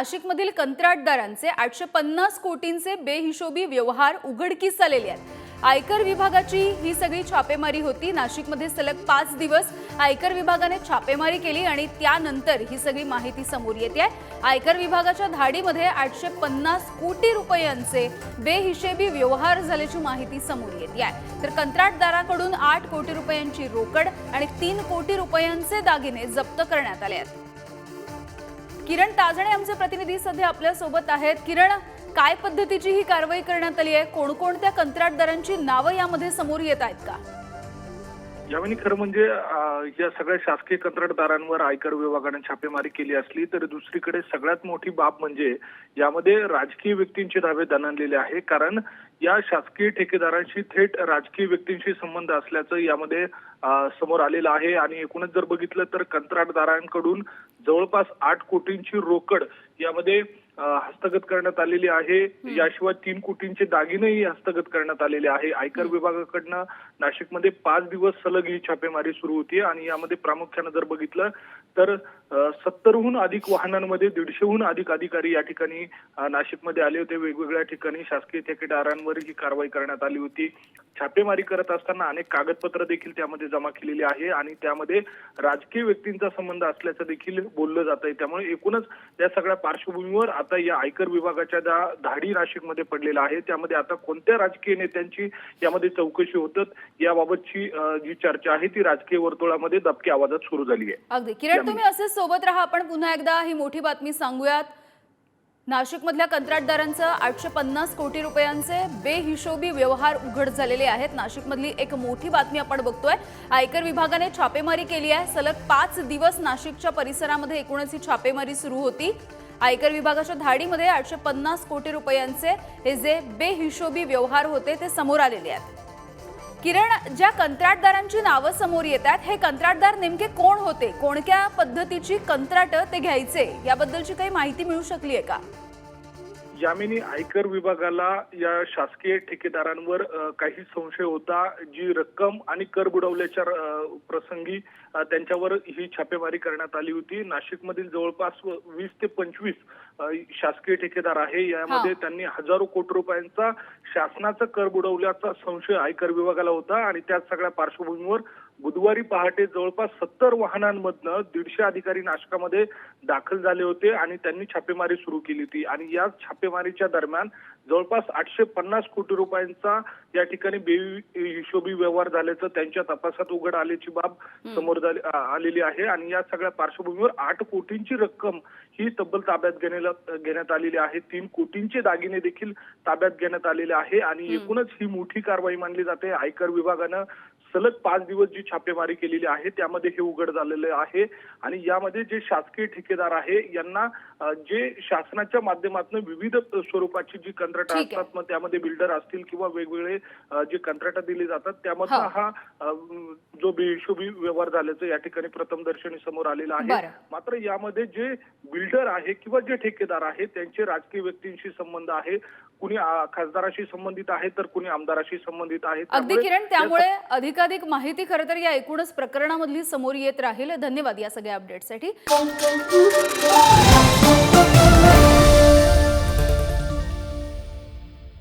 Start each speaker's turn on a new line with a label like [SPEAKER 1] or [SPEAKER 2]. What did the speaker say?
[SPEAKER 1] नाशिकमधील कंत्राटदारांचे आठशे पन्नास कोटींचे बेहिशोबी व्यवहार उघडकीस आलेले आहेत. आयकर विभागाची ही सगळी छापेमारी होती. नाशिकमध्ये सलग पाच दिवस आयकर विभागाने छापेमारी केली आणि त्यानंतर ही सगळी माहिती समोर येते. आहे आयकर विभागाच्या धाडीमध्ये आठशे पन्नास कोटी रुपयांचे बेहिशेबी व्यवहार झाल्याची माहिती समोर येते आहे. तर कंत्राटदाराकडून आठ कोटी रुपयांची रोकड आणि तीन कोटी रुपयांचे दागिने जप्त करण्यात आले आहेत. किरण ताजणे आमचे प्रतिनिधी सध्या आपल्यासोबत आहेत. किरण काय पद्धतीची ही कारवाई करण्यात आली आहे? कोणकोणत्या कंत्राटदारांची नावं यामध्ये समोर येत आहेत का?
[SPEAKER 2] यावेळी खरं म्हणजे या सगळ्या शासकीय कंत्राटदारांवर आयकर विभागाने छापेमारी केली असली तर दुसरीकडे सगळ्यात मोठी बाब म्हणजे यामध्ये राजकीय व्यक्तींचे दावे दणाणलेले आहे. कारण या शासकीय ठेकेदारांशी थेट राजकीय व्यक्तींशी संबंध असल्याचं यामध्ये समोर आलेलं आहे. आणि एकूणच जर बघितलं तर कंत्राटदारांकडून जवळपास आठ कोटींची रोकड यामध्ये हस्तगत करण्यात आलेली आहे. याशिवाय तीन कोटींचे दागिनेही हस्तगत करण्यात आलेले आहे. आयकर विभागाकडनं नाशिकमध्ये पाच दिवस सलग ही छापेमारी सुरू होती आणि यामध्ये प्रामुख्यानं जर बघितलं तर सत्तरहून अधिक वाहनांमध्ये दीडशेहून अधिक अधिकारी या ठिकाणी नाशिकमध्ये आले होते. वेगवेगळ्या ठिकाणी शासकीय ठेकेदारांवर ही कारवाई करण्यात आली होती. छापेमारी करत असताना अनेक कागदपत्र देखील त्यामध्ये जमा केलेली आहे आणि त्यामध्ये राजकीय व्यक्तींचा संबंध असल्याचं देखील बोललं जात आहे त्यामुळे एकूणच या सगळ्या पार्श्वभूमीवर आता या आयकर विभागाच्या ज्या धाडी नाशिकमध्ये पडलेल्या आहे त्यामध्ये आता कोणत्या राजकीय नेत्यांची यामध्ये चौकशी होतात याबाबतची जी चर्चा आहे ती राजकीय वर्तुळामध्ये दबक्या आवाजात सुरू झाली आहे
[SPEAKER 1] अगदी. किरण तुम्ही असेच सोबत राहा. आपण पुन्हा एकदा ही मोठी बातमी सांगूयात. नाशिकमधल्या कंत्राटदारांचं आठशे पन्नास कोटी रुपयांचे बेहिशोबी व्यवहार उघड झालेले आहेत. नाशिकमधली एक मोठी बातमी आपण बघतोय. आयकर विभागाने छापेमारी केली आहे. सलग पाच दिवस नाशिकच्या परिसरामध्ये एकूणच ही छापेमारी सुरू होती. आयकर विभागाच्या धाडीमध्ये आठशे पन्नास कोटी रुपयांचे हे जे बेहिशोबी व्यवहार होते ते समोर आलेले आहेत. किरण ज्या कंत्राटदारांची नावं समोर येत आहेत हे कंत्राटदार नेमके कोण होते? कोणत्या पद्धतीची कंत्राट ते घ्यायचे? याबद्दलची काही माहिती मिळू शकली आहे का?
[SPEAKER 2] यामिनी आयकर विभागाला या शासकीय ठेकेदारांवर काही संशय होता जी रक्कम आणि कर बुडवल्याच्या प्रसंगी त्यांच्यावर ही छापेमारी करण्यात आली होती. नाशिकमधील जवळपास वीस ते पंचवीस शासकीय ठेकेदार आहे. यामध्ये. त्यांनी हजारो कोटी रुपयांचा शासनाचा कर बुडवल्याचा संशय आयकर विभागाला होता आणि त्याच सगळ्या पार्श्वभूमीवर बुधवारी पहाटे जवळपास सत्तर वाहनांमधनं दीडशे अधिकारी नाशकामध्ये दाखल झाले होते आणि त्यांनी छापेमारी सुरू केली होती. आणि या छापेमारीच्या दरम्यान जवळपास आठशे पन्नास कोटी रुपयांचा या ठिकाणी बेहिशोबी व्यवहार झाल्याचं त्यांच्या तपासात उघड आल्याची बाब समोर आलेली आहे. आणि या सगळ्या पार्श्वभूमीवर आठ कोटींची रक्कम ही तब्बल ताब्यात घेण्याला घेण्यात आलेली आहे. तीन कोटींचे दागिने देखील ताब्यात घेण्यात आलेले आहे. आणि एकूणच ही मोठी कारवाई मानली जाते. आयकर विभागानं सलग पाच दिवस जी छापेमारी केलेली आहे त्यामध्ये हे उघड झालेलं आहे. आणि यामध्ये जे शासकीय ठेकेदार आहे यांना जे शासनाच्या माध्यमातून विविध स्वरूपाची जी कंत्राट. असतात मग त्यामध्ये बिल्डर असतील किंवा वेगवेगळे जे कंत्राट दिले जातात त्यामधनं
[SPEAKER 1] हा.
[SPEAKER 2] हा जो बेहिशोबी व्यवहार झाल्याचं या ठिकाणी प्रथम दर्शनी समोर आलेला आहे. मात्र यामध्ये जे बिल्डर आहे किंवा जे ठेकेदार आहे त्यांचे राजकीय व्यक्तींशी संबंध आहे कुणी खासदाराशी संबंधित आहे तर कुणी आमदाराशी संबंधित आहे
[SPEAKER 1] अगदी
[SPEAKER 2] त्यामुळे
[SPEAKER 1] किरण त्यामुळे अधिकाधिक माहिती खरं तर या एकूणच प्रकरणामधली समोर येत राहील धन्यवाद या सगळ्या अपडेटसाठी